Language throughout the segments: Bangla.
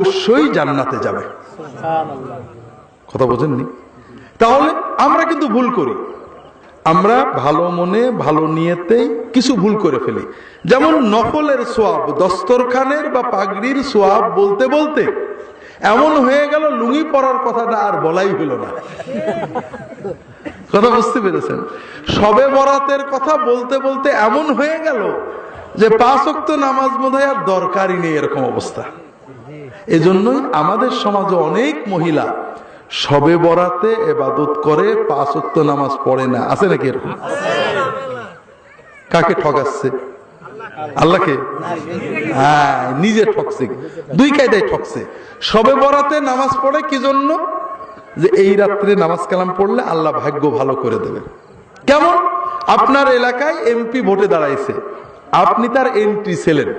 অবশ্যই জান্নাতে যাবে। কথা বোঝেননি? তাহলে আমরা কিন্তু ভুল করি। আমরা ভালো মনে, ভালো নিয়েতেই কিছু ভুল করে ফেলি। যেমন নকলের সোয়াব, দস্তরখানের বা পাগড়ির সোয়াব বলতে বলতে এমন হয়ে গেল লুঙ্গি পরার কথাটা আর বলাই হলো না। কথা বুঝতে পেরেছেন? সবে বরাতের কথা বলতে বলতে এমন হয়ে গেল যে পাঁচ অক্ত নামাজ বোধ আর দরকারই নেই এরকম অবস্থা। এজন্যই আমাদের সমাজে অনেক মহিলা সবে বরাতে এবাদত করে, পাঁচ নামাজ পড়ে না। আছে নাকি এরকম? কাকে ঠকাচ্ছে? আল্লাহকে? হ্যাঁ নিজে ঠকছে। দুই কায়দায় ঠকছে। সবে বরাতে নামাজ পড়ে কি জন্য? যে এই রাত্রে নামাজ কালাম পড়লে আল্লাহ ভাগ্য ভালো করে দেবে কেমন? আপনার এলাকায় এমপি ভোটে দাঁড়াইছে। আপনি তার এন্ট্রি ছিলেন।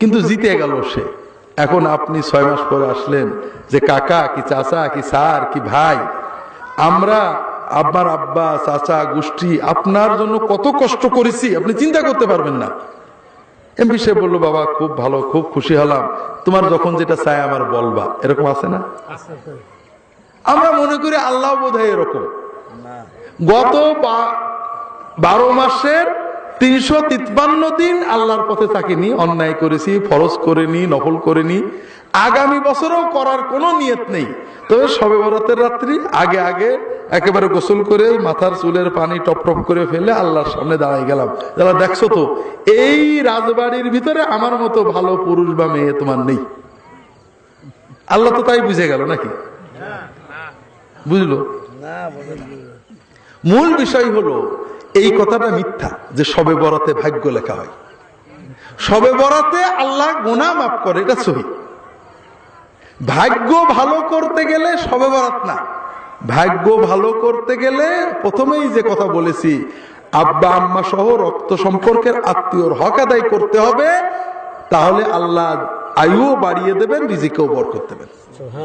কিন্তু জিতে গেল সে। এখন আপনি ছয় মাস পরে আসলেন যে কাকা, কি চাচা, কি স্যার, কি ভাই? আমরা, আব্বার আব্বা, চাচা, গোষ্ঠী, আপনার জন্য কত কষ্ট করেছি, আপনি চিন্তা করতে পারবেন না। এমপি সে বলল, বাবা, খুব ভালো, খুব খুশি হলাম। তোমার যখন যেটা চাই আমার বলবা। এরকম আছে না? আমরা মনে করি আল্লাহ বোধ এরকম। গত বারো মাসের তিনশো তিপ্পান্ন দিন আল্লাহর পথে থাকিনি অন্যায় করেছি ফরজ করেনি নকল করেনি। আগামী বছরও করার কোনো নিয়ত নেই। তবে সবে বরাতের রাত্রি আগে আগে একেবারে গোসল করে মাথার চুলের পানি টপ টপ করে ফেলে আল্লাহর সামনে দাঁড়াই গেলাম। যারা দেখছ তো এই রাজবাড়ির ভিতরে আমার মতো ভালো পুরুষ বা মেয়ে তোমার নেই। আল্লাহ তো তাই বুঝে গেল নাকি? বুঝলো? মূল বিষয় হলো এই কথাটা মিথ্যা যে সবে বরাতে ভাগ্য লেখা হয়। সবে বরাতে আল্লাহ গোনা মাফ করে, এটা সহি। ভাগ্য ভালো করতে গেলে সবে বরাত না। ভাগ্য ভালো করতে গেলে প্রথমেই যে কথা বলেছি, আব্বা আম্মা সহ রক্ত সম্পর্কের আত্মীয়র হক আদায় করতে হবে, তাহলে আল্লাহ আয়ুও বাড়িয়ে দেবেন, রিজিকেও বরকত দেবেন।